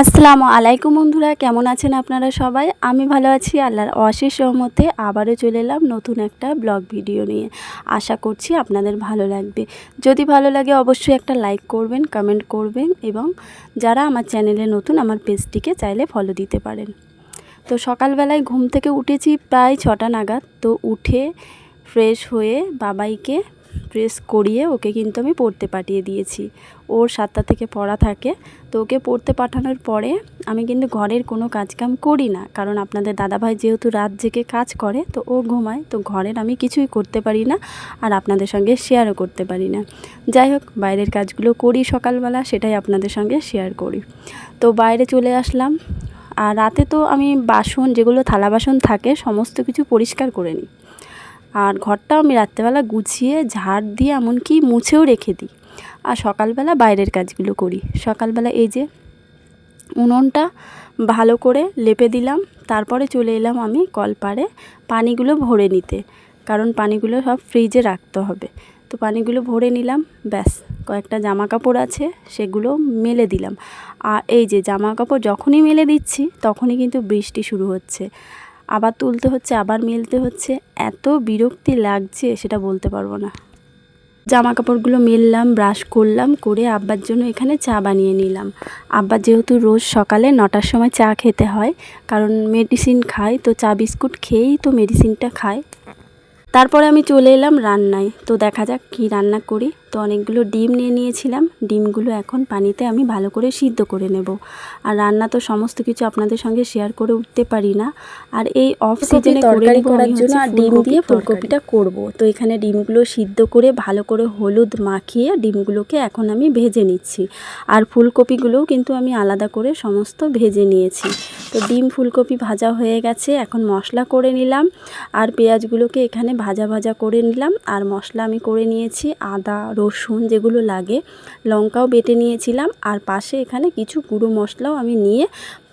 আসসালামু আলাইকুম বন্ধুরা, কেমন আছেন আপনারা সবাই? আমি ভালো আছি, আল্লাহর অশেষ রহমতে আবারও চলে এলাম নতুন একটা ব্লগ ভিডিও নিয়ে। আশা করছি আপনাদের ভালো লাগবে। যদি ভালো লাগে অবশ্যই একটা লাইক করবেন, কমেন্ট করবেন এবং যারা আমার চ্যানেলে নতুন আমার পেজটিকে চাইলে ফলো দিতে পারেন। তো সকালবেলায় ঘুম থেকে উঠেছি প্রায় ছটা নাগাদ। তো উঠে ফ্রেশ হয়ে বাবাইকে ড্রেস করিয়ে ওকে কিন্তু আমি পড়তে পাঠিয়ে দিয়েছি। ওর সাতটা থেকে পড়া থাকে। তো ওকে পড়তে পাঠানোর পরে আমি কিন্তু ঘরের কোনো কাজকাম করি না। কারণ আপনাদের দাদাভাই যেহেতু রাত জেগে কাজ করে, তো ও ঘুমায়। তো ঘরের আমি কিছুই করতে পারি না আর আপনাদের সঙ্গে শেয়ারও করতে পারি না। যাই হোক, বাইরের কাজগুলো করি সকালবেলা, সেটাই আপনাদের সঙ্গে শেয়ার করি। তো বাইরে চলে আসলাম। আর রাতে তো আমি বাসন, যেগুলো থালা বাসন থাকে, সমস্ত কিছু পরিষ্কার করে নিই। আর ঘরটাও আমি রাত্রেবেলা গুছিয়ে ঝাড় দিয়ে এমনকি মুছেও রেখে দিই। আর সকালবেলা বাইরের কাজগুলো করি। সকালবেলা এই যে উনুনটা ভালো করে লেপে দিলাম, তারপরে চলে এলাম আমি কলপারে পানিগুলো ভরে নিতে। কারণ পানিগুলো সব ফ্রিজে রাখতে হবে। তো পানিগুলো ভরে নিলাম, ব্যাস, কয়েকটা জামা কাপড় আছে, সেগুলো মেলে দিলাম। আর এই যে জামা কাপড় যখনই মেলে দিচ্ছি, তখনই কিন্তু বৃষ্টি শুরু হচ্ছে। আবার তুলতে হচ্ছে, আবার মেলতে হচ্ছে। এত বিরক্তি লাগছে, সেটা বলতে পারব না। জামা কাপড়গুলো মেললাম, ব্রাশ করলাম, করে আব্বার জন্য এখানে চা বানিয়ে নিলাম। আব্বা যেহেতু রোজ সকালে নটার সময় চা খেতে হয়, কারণ মেডিসিন খায়, তো চা বিস্কুট খেয়েই তো মেডিসিনটা খায়। তারপরে আমি চলে এলাম রান্নায়। তো দেখা যাক কি রান্না করি। তো অনেকগুলো ডিম নিয়ে নিয়েছিলাম। ডিমগুলো এখন পানিতে আমি ভালো করে সিদ্ধ করে নেব। আর রান্না তো সমস্ত কিছু আপনাদের সঙ্গে শেয়ার করে উঠতে পারি না। আর এই অফ সিজনে তরকারি করার জন্য আর ডিম দিয়ে ফুলকপিটা করব। তো এখানে ডিমগুলো সিদ্ধ করে ভালো করে হলুদ মাখিয়ে ডিমগুলোকে এখন আমি ভেজে নিচ্ছি। আর ফুলকপিগুলোও কিন্তু আমি আলাদা করে সমস্ত ভেজে নিয়েছি। তো ডিম ফুলকপি ভাজা হয়ে গেছে, এখন মশলা করে নিলাম। আর পেঁয়াজগুলোকে এখানে ভাজা ভাজা করে নিলাম। আর মশলা আমি করে নিয়েছি আদা, রসুন যেগুলো লাগে, লঙ্কাও বেটে নিয়েছিলাম। আর পাশে এখানে কিছু গুঁড়ো মশলাও আমি নিয়ে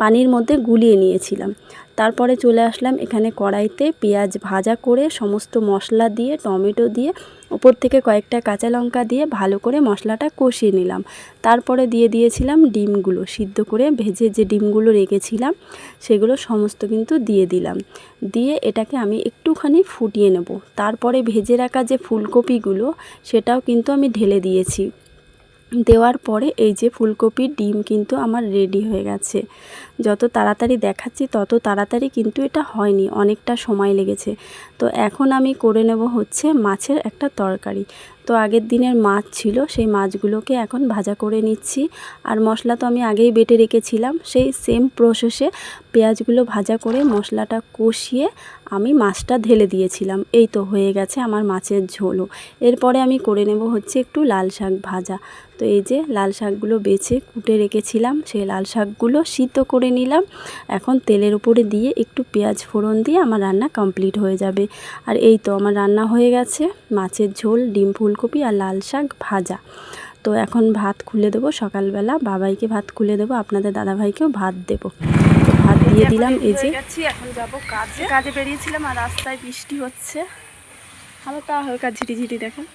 পানির মধ্যে গুলিয়ে নিয়েছিলাম। তারপরে চলে আসলাম এখানে কড়াইতে পেঁয়াজ ভাজা করে সমস্ত মশলা দিয়ে, টমেটো দিয়ে, ওপর থেকে কয়েকটা কাঁচা লঙ্কা দিয়ে ভালো করে মশলাটা কষিয়ে নিলাম। তারপরে দিয়ে দিয়েছিলাম ডিমগুলো, সিদ্ধ করে ভেজে যে ডিমগুলো রেখেছিলাম, সেগুলো সমস্ত কিন্তু দিয়ে দিলাম। দিয়ে এটাকে আমি একটুখানি ফুটিয়ে নেব। তারপরে ভেজে রাখা যে ফুলকপিগুলো, সেটাও কিন্তু আমি ঢেলে দিয়েছি। দেওয়ার পরে এই যে ফুলকপির ডিম কিন্তু আমার রেডি হয়ে গেছে। যত তাড়াতাড়ি দেখাচ্ছি, তত তাড়াতাড়ি কিন্তু এটা হয়নি, অনেকটা সময় লেগেছে। তো এখন আমি করে নেব হচ্ছে মাছের একটা তরকারি। তো আগের দিনের মাছ ছিল, সেই মাছগুলোকে এখন ভাজা করে নিচ্ছি। আর মশলা তো আমি আগেই বেটে রেখেছিলাম, সেই সেম প্রসেসে পেঁয়াজগুলো ভাজা করে মশলাটা কষিয়ে আমি মাছটা ঢেলে দিয়েছিলাম। এই তো হয়ে গেছে আমার মাছের ঝোলও। এরপরে আমি করে নেব হচ্ছে একটু লাল শাক ভাজা। তো এই যে লাল শাকগুলো বেছে কুটে রেখেছিলাম, সেই লাল শাকগুলো সিদ্ধ করে নিলাম। এখন তেলের উপরে দিয়ে একটু পেঁয়াজ ফোড়ন দিয়ে আমার রান্না কমপ্লিট হয়ে যাবে। আর এই তো আমার রান্না হয়ে গেছে। মাছের ঝোল, ডিম ফুলকপি আর লাল শাক ভাজা। তো এখন ভাত খুলে দেবো। সকালবেলা বাবাইকে ভাত খুলে দেবো। আপনাদের দাদাভাইকেও ভাত দেবো। ভাত দিয়ে দিলাম এই যে। এখন যাব কাজে। কাজে বেরিয়েছিলাম আর রাস্তায় বৃষ্টি হচ্ছে। হালকা হালকা ঝিরিঝিরি, দেখেন।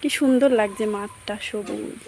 কি সুন্দর লাগছে মাঠটা সবুজ।